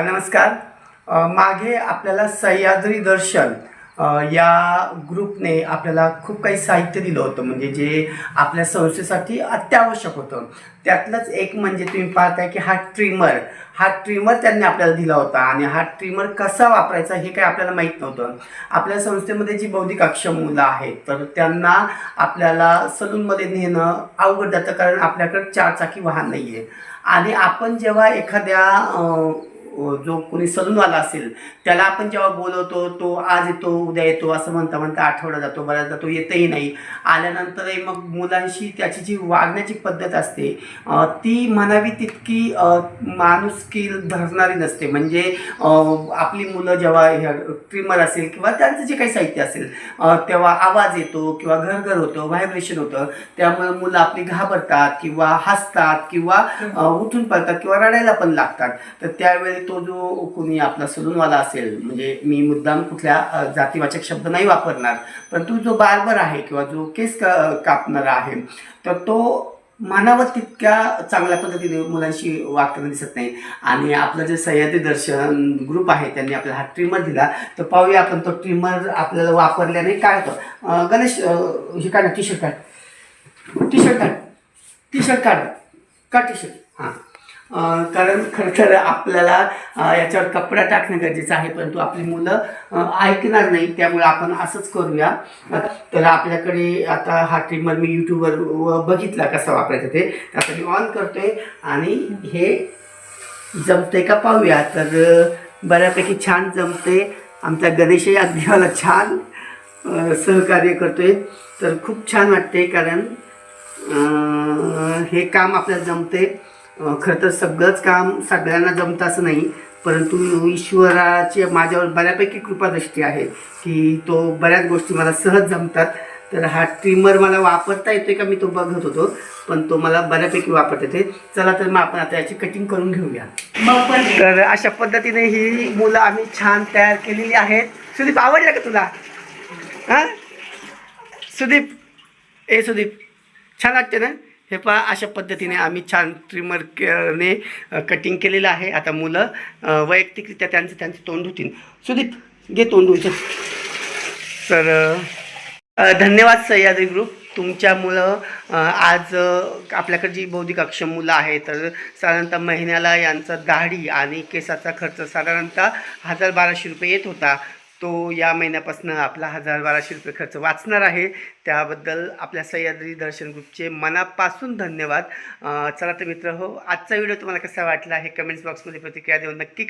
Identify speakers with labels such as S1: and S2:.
S1: नमस्कार. मागे आपल्याला सह्याद्री दर्शन या ग्रुपने आपल्याला खूप काही साहित्य दिलं होतं. म्हणजे जे आपल्या संस्थेसाठी अत्यावश्यक होतं. त्यातलंच एक म्हणजे तुम्ही पाहताय की हा ट्रिमर हा ट्रिमर त्यांनी आपल्याला दिला होता. आणि हा ट्रिमर कसा वापरायचा हे काही आपल्याला माहीत नव्हतं. आपल्या संस्थेमध्ये जी बौद्धिक अक्षम मुलं आहेत तर त्यांना आपल्याला सलूनमध्ये नेणं अवघड जातं. कारण आपल्याकडे चारचाकी वाहन नाही आहे आणि आपण जेव्हा एखाद्या जो कोणी सलूनवाला असेल त्याला आपण जेव्हा बोलवतो तो आज येतो उद्या येतो असं म्हणता म्हणता आठवडा जातो बऱ्याचदा तो येतही नाही. आल्यानंतरही मग मुलांशी त्याची जी वागण्याची पद्धत असते ती म्हणावी तितकी माणुसकी धरणारी नसते. म्हणजे आपली मुलं जेव्हा ह्या ट्रिमर असेल किंवा त्यांचं जे काही साहित्य असेल तेव्हा आवाज येतो किंवा घरघर होतं व्हायब्रेशन होतं त्यामुळे मुलं आपली घाबरतात किंवा हसतात किंवा उठून पडतात किंवा रडायला पण लागतात. तर त्यावेळी तो जो कोणी आपला सलूनवाला असेल म्हणजे मी मुद्दाम कुठल्या जातीवाचक शब्द नाही वापरणार परंतु जो बार्बर आहे किंवा जो केस का कापणारा आहे तर तो मानावं तितक्या चांगल्या पद्धतीने मुलांशी वागताना दिसत नाही. आणि आपलं जे सह्याद्री दर्शन ग्रुप आहे त्यांनी आपल्याला हा ट्रिमर दिला तर पाहूया आपण तो ट्रिमर आपल्याला वापरल्याने काय होतं. गणेश हे काढ टी शर्ट काढ. टी शर्ट काढ. टी शर्ट काढ का टी शर्ट हां. कारण खरं तर आपल्याला याच्यावर कपडा टाकणं गरजेचं आहे परंतु आपली मुलं ऐकणार नाही त्यामुळे आपण असंच करूया. तर आपल्याकडे आता हा ट्रिमर मी यूट्यूबवर व बघितला कसा वापरायचा ते आता मी ऑन करतोय. आणि हे जमते का पाहूया. तर बऱ्यापैकी छान जमते आमचा गणेशही अगदी मला छान सहकार्य करतोय. तर खूप छान वाटते कारण हे काम आपल्याला जमते खरं तर सगळंच काम सगळ्यांना जमतं असं नाही परंतु ईश्वराची माझ्यावर बऱ्यापैकी कृपादृष्टी आहे की तो बऱ्याच गोष्टी मला सहज जमतात. तर हा ट्रिमर मला वापरता येतोय का मी तो बघत होतो पण तो मला बऱ्यापैकी वापरता येते चला तर मग आपण आता याची कटिंग करून घेऊया.
S2: मग पण
S1: तर अशा पद्धतीने ही मुलं आम्ही छान तयार केलेली आहेत. सुदीप आवडलं का तुला? हां? सुदीप ए सुदीप छान वाटते ना? हे पहा अशा पद्धतीने आम्ही छान ट्रिमरने कटिंग केलेलं आहे. आता मुलं वैयक्तिकरित्या त्यांचं त्यांचं तोंड धुतील. सुदीप घे तोंड धुवून तर धन्यवाद सह्याद्री ग्रुप तुमच्यामुळं मुलं आज आपल्याकडे जी बौद्धिक अक्षम मुलं आहेत तर साधारणतः महिन्याला यांचा दाढी आणि केसाचा खर्च साधारणतः हजार बाराशे रुपये येत होता. तो या महिन्यापासून आपला हजार बाराशे रुपये खर्च वाचणार आहे. त्याबद्दल आपल्या सह्याद्री दर्शन ग्रुपचे मनापासून धन्यवाद. चला तर मित्र हो आजचा व्हिडिओ तुम्हाला कसा वाटला हे कमेंट्स बॉक्समध्ये प्रतिक्रिया देऊन नक्की